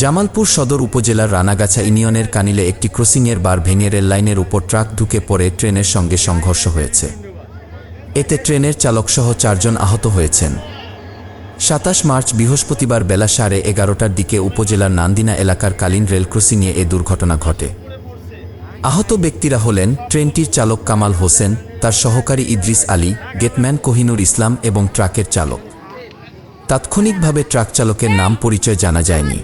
জামালপুর সদর উপজেলার রানাগাছা ইউনিয়নের কানিলে একটি ক্রসিংয়ের বার ভেঙে রেল লাইনের উপর ট্রাক ঢুকে পড়ে ট্রেনের সঙ্গে সংঘর্ষ হয়েছে। এতে ট্রেনের চালকসহ চারজন আহত হয়েছেন। সাতাশ মার্চ বৃহস্পতিবার বেলা সাড়ে এগারোটার দিকে উপজেলার নান্দিনা এলাকার কালীন রেল ক্রসিংয়ে এ দুর্ঘটনা ঘটে। আহত ব্যক্তিরা হলেন ট্রেনটির চালক কামাল হোসেন, তার সহকারী ইদ্রিস আলী, গেটম্যান কোহিনুর ইসলাম এবং ট্রাকের চালক। তাৎক্ষণিকভাবে ট্রাক চালকের নাম পরিচয় জানা যায়নি।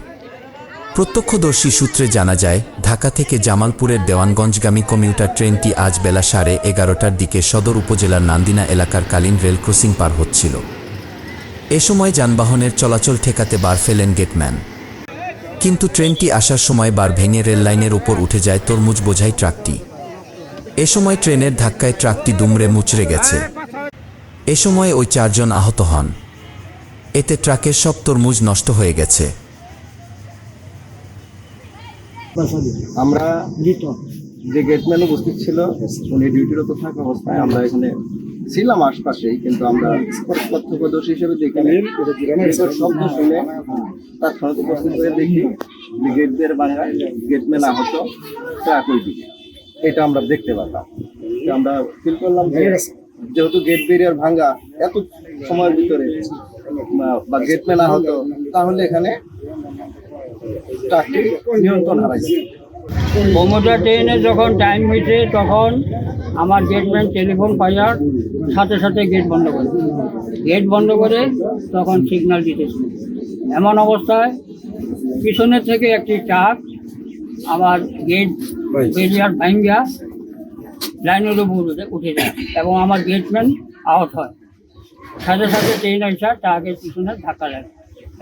প্রত্যক্ষদর্শী সূত্রে জানা যায়, ঢাকা থেকে জামালপুরের দেওয়ানগঞ্জগামী কমিউটার ট্রেনটি আজ বেলা সাড়ে এগারোটার দিকে সদর উপজেলার নান্দিনা এলাকার কালীন রেল ক্রসিং পার হচ্ছিল। এ সময় যানবাহনের চলাচল ঠেকাতে বার ফেলেন গেটম্যান। কিন্তু ট্রেনটি আসার সময় বার ভেঙে রেল লাইনের উপর উঠে যায় তরমুজ বোঝাই ট্রাকটি। এ সময় ট্রেনের ধাক্কায় ট্রাকটি দুমড়ে মুচড়ে গেছে। এ সময় ওই চারজন আহত হন। এতে ট্রাকের সব তরমুজ নষ্ট হয়ে গেছে। আমরা যে গেটম্যান উপস্থিত ছিল উনি ডিউটিরত থাকা অবস্থায় আমরা এখানে ছিলাম আশপাশেই কিন্তু আমরা প্রত্যক্ষদর্শী হিসেবে দেখি গেটের শব্দ শুনে তৎক্ষণাৎ উপস্থিত হয়ে দেখি যে গেট বের ভাঙা গেটম্যান আহত ওই দিকে। এটা আমরা দেখতে পেলাম তো আমরা ফিল করলাম যেহেতু গেট বেরিয়ার ভাঙ্গা এত সময়ের ভিতরে বা- বা গেটম্যান আহত তাহলে এখানে ট্রাকটি নিয়ন্ত্রণ হারাইছে। কমোডা ট্রেনে যখন টাইম হয়েছে তখন আমার গেটম্যান টেলিফোন পাইয়ার সাথে সাথে গেট বন্ধ করে গেট বন্ধ করে তখন সিগন্যাল দিতেছে। এমন অবস্থায় পিছনের থেকে একটি ট্রাক আমার গেট বেরিয়ার ভাঙ্গা লাইনের উপর উঠে- উঠে যায় এবং আমার গেটম্যান আহত হয়। সাথে সাথে ট্রেন আসা ট্রাকের পিছনে ধাক্কা লাগে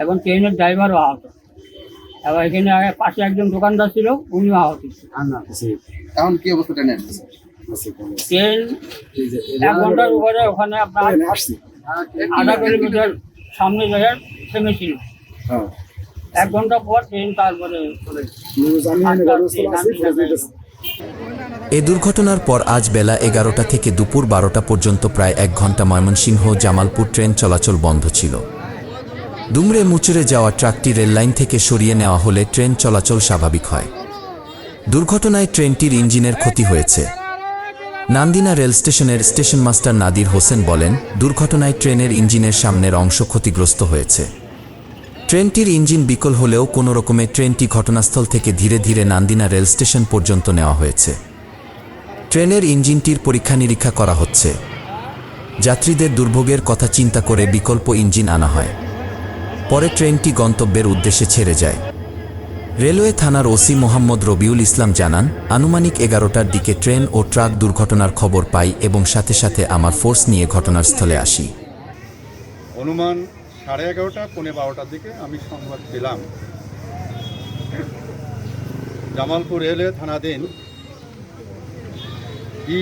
এবং ট্রেনের ড্রাইভারও আহত। এবং এখানে পাশে একজন দোকানদার ছিল উনিও আহত। এখন কি অবস্থা ট্রেনের ট্রেন এক ঘণ্টার উপরে ওখানে আপনার আধা কিলোমিটার সামনে জায়গায় থেমেছিল। এক ঘণ্টা পর ট্রেন তারপরে এ দুর্ঘটনার পর আজ বেলা এগারোটা থেকে দুপুর বারোটা পর্যন্ত প্রায় এক ঘণ্টা ময়মনসিংহ জামালপুর ট্রেন চলাচল বন্ধ ছিল। দুমড়ে মুচড়ে যাওয়া ট্রাকটি রেললাইন থেকে সরিয়ে নেওয়া হলে ট্রেন চলাচল স্বাভাবিক হয়। দুর্ঘটনায় ট্রেনটির ইঞ্জিনের ক্ষতি হয়েছে। নান্দিনা রেল স্টেশনের স্টেশন মাস্টার নাদির হোসেন বলেন, দুর্ঘটনায় ট্রেনের ইঞ্জিনের সামনের অংশ ক্ষতিগ্রস্ত হয়েছে। ট্রেনটির ইঞ্জিন বিকল হলেও কোনো রকমে ট্রেনটি ঘটনাস্থল থেকে ধীরে ধীরে নান্দিনা রেল স্টেশন পর্যন্ত নেওয়া হয়েছে। ট্রেনের ইঞ্জিনটির পরীক্ষা নিরীক্ষা করা হচ্ছে। যাত্রীদের দুর্ভোগের কথা চিন্তা করে বিকল্প ইঞ্জিন আনা হয়। পরে ট্রেনটি গন্তব্যের উদ্দেশ্যে ছেড়ে যায়। রেলওয়ে থানার ওসি মোহাম্মদ রবিউল ইসলাম জানান, আনুমানিক এগারোটার দিকে ট্রেন ও ট্রাক দুর্ঘটনার খবর পাই এবং সাথে সাথে আমার ফোর্স নিয়ে ঘটনার স্থলে আসি। অনুমান সাড়ে এগারোটা, পৌনে বারোটার দিকে আমি সংবাদ পেলাম। জামালপুর রেলওয়ে থানাধীন ই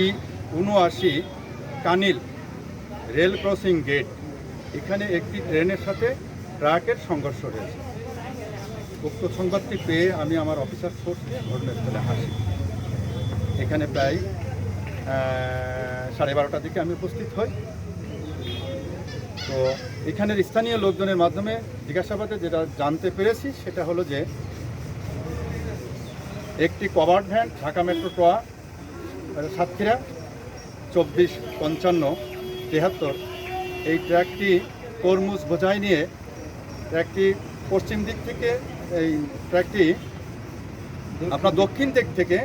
উনআশি কানিল রেল ক্রসিং গেট। এখানে একটি ট্রেনের সাথে ট্রাকের সংঘর্ষ হয়েছে। উক্ত সংবাদটি পেয়ে আমি আমার অফিসার ফোর্স ঘটনাস্থলে আসি এখানে প্রায় সাড়ে বারোটার দিকে আমি উপস্থিত হই। তো এখানের স্থানীয় লোকজনের মাধ্যমে জিজ্ঞাসাবাদে যেটা জানতে পেরেছি সেটা হলো যে, একটি কভার ভ্যান ঢাকা মেট্রো টোয়া সাতক্ষীরা, চব্বিশ পঞ্চান্ন তেহাত্তর, এই ট্র্যাকটি তরমুজ বোঝাই নিয়ে ট্র্যাকটি পশ্চিম দিক থেকে এই ট্র্যাকটি আপনার দক্ষিণ দিক থেকে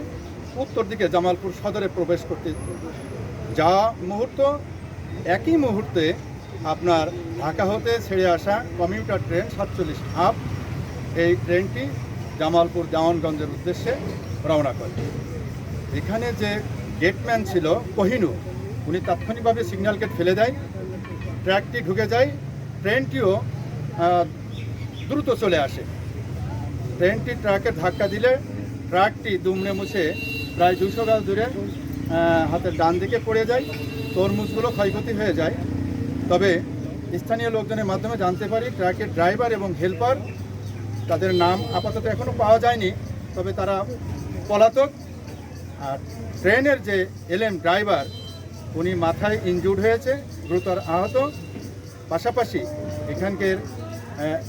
উত্তর দিকে জামালপুর সদরে প্রবেশ করতে যা মুহূর্ত, একই মুহূর্তে আপনার ঢাকা হতে ছেড়ে আসা কমিউটার ট্রেন সাতচল্লিশ আপ এই ট্রেনটি জামালপুর জামানগঞ্জের উদ্দেশ্যে রওনা করে। এখানে যে গেটম্যান ছিল কোহিনু উনি তাৎক্ষণিকভাবে সিগন্যাল গেট ফেলে দেয়, ট্র্যাকটি ঢুকে যায় ট্রেনটিও দ্রুত চলে আসে। ট্রেনটি ট্রাকে ধাক্কা দিলে ট্রাকটি দুমড়ে মুছে প্রায় দুশো গাছ দূরে হাতের ডান দিকে পড়ে যায়, তরমুজগুলো ক্ষয়ক্ষতি হয়ে যায়। তবে স্থানীয় লোকজনের মাধ্যমে জানতে পারি, ট্রাকের ড্রাইভার এবং হেল্পার, তাদের নাম আপাতত এখনও পাওয়া যায়নি, তবে তারা পলাতক। আর ট্রেনের যে এলএম ড্রাইভার, উনি মাথায় ইনজুর্ড হয়েছে, গুরুতর আহত। পাশাপাশি এখানকার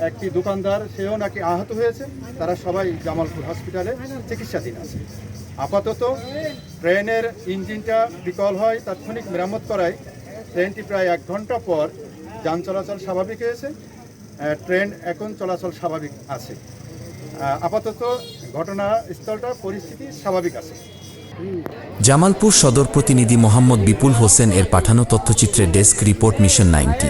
একটি দোকানদার, সেও নাকি আহত হয়েছে। তারা সবাই জামালপুর হসপিটালে চিকিৎসাধীন আছে। আপাতত ট্রেনের ইঞ্জিনটা বিকল হয়, তাৎক্ষণিক মেরামত করায় ট্রেনটি প্রায় এক ঘণ্টা পর যান চলাচল স্বাভাবিক হয়েছে। ট্রেন এখন চলাচল স্বাভাবিক আছে। আপাতত ঘটনাস্থলটা, পরিস্থিতি স্বাভাবিক আছে। জামালপুর সদর প্রতিনিধি মোহাম্মদ বিপুল হোসেন এর পাঠানো তথ্যচিত্রে desk report mission ninety.